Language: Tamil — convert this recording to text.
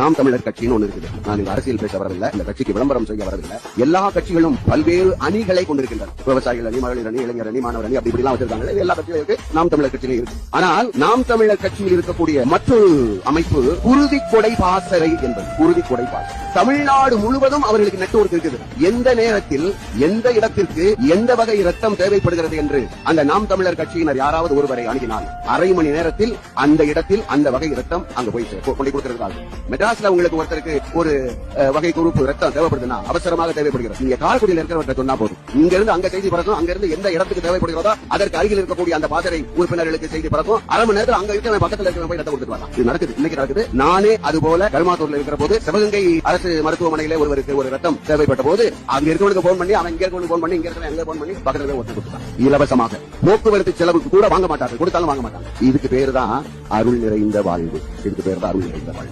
நாம் தமிழர் கட்சின்னு ஒண்ணு இருக்குது. நான் இந்த அரசியல் பேச வரவில்லை இந்த கட்சிக்கு விளம்பரம் செய்ய வரவில்லை எல்லா கட்சிகளும் பல்வேறு அணிகளை கொண்டிருக்கின்றன விவசாயிகள் அணி மகளிர் அணி இளைஞர் அணி மாணவர் அணி அப்படி இப்படிலாம் வச்சிருக்காங்க. எல்லா கட்சிகளும் இருக்கு. நாம் தமிழர் கட்சியிலும் இருக்கு. ஆனால் நாம் தமிழர் கட்சியில் இருக்கக்கூடிய மற்றொரு அமைப்பு குருதி கொடை பாசறை என்பது. குருதி கொடை பாசறை. தமிழ்நாடு முழுவதும் அவர்களுக்கு நெட்வொர்க் இருக்குது. எந்த நேரத்தில் எந்த இடத்திற்கு எந்த வகை ரத்தம் தேவைப்படுகிறது என்று அந்த நாம் தமிழர் கட்சியினர் யாராவது ஒருவரை அணுகினால் அரை மணி நேரத்தில் அந்த இடத்தில் அந்த வகை ரத்தம் அங்கு போய் கொண்டு கொடுக்கிறார்கள் மெட்ராஸ்ல உங்களுக்கு ஒருத்தருக்கு ஒரு வகை குரூப் ரத்தம் தேவைப்படுதுன்னா அவசரமாக தேவைப்படுகிறது. நீங்க காரைக்குடியில் இருக்கிறவர்கிட்ட சொன்னா போதும். இங்க இருந்து அங்க செய்தி பறக்கும் அங்க இருந்து எந்த இடத்துக்கு தேவைப்படுகிறதோ அதற்கு அருகில் இருக்கக்கூடிய அந்த பாசறை உறுப்பினர்களுக்கு செய்தி பறக்கும். அரை மணி நேரத்தில் அங்க இருக்கிற பக்கத்துல இருக்கிற போய் ரத்தம் கொடுத்துட்டு வரலாம். இது நடக்குது. இன்னைக்கு நடக்குது. நானே அது போல கருமாத்தூர்ல இருக்கிற போது சிவகங்கை அரசு மருத்துவமனையில ஒருவருக்கு ஒரு ரத்தம் தேவைப்பட்ட போது அங்க இருக்கவனுக்கு போன் பண்ணி அவன் இங்க இருக்கவனுக்கு போன் பண்ணி இங்க இருக்கிற எங்க போன் பண்ணி பக்கத்துல ஒருத்தர் கொடுத்தான் இலவசமாக. போக்குவரத்து செலவுக்கு கூட வாங்க மாட்டாங்க கொடுத்தாலும் வாங்க மாட்டாங்க. இதுக்கு பேரு தான் அருள் நிறைந்த வாழ்வு. இதுக்கு பேர் தான் அருள் நிறைந்த வாழ்வு.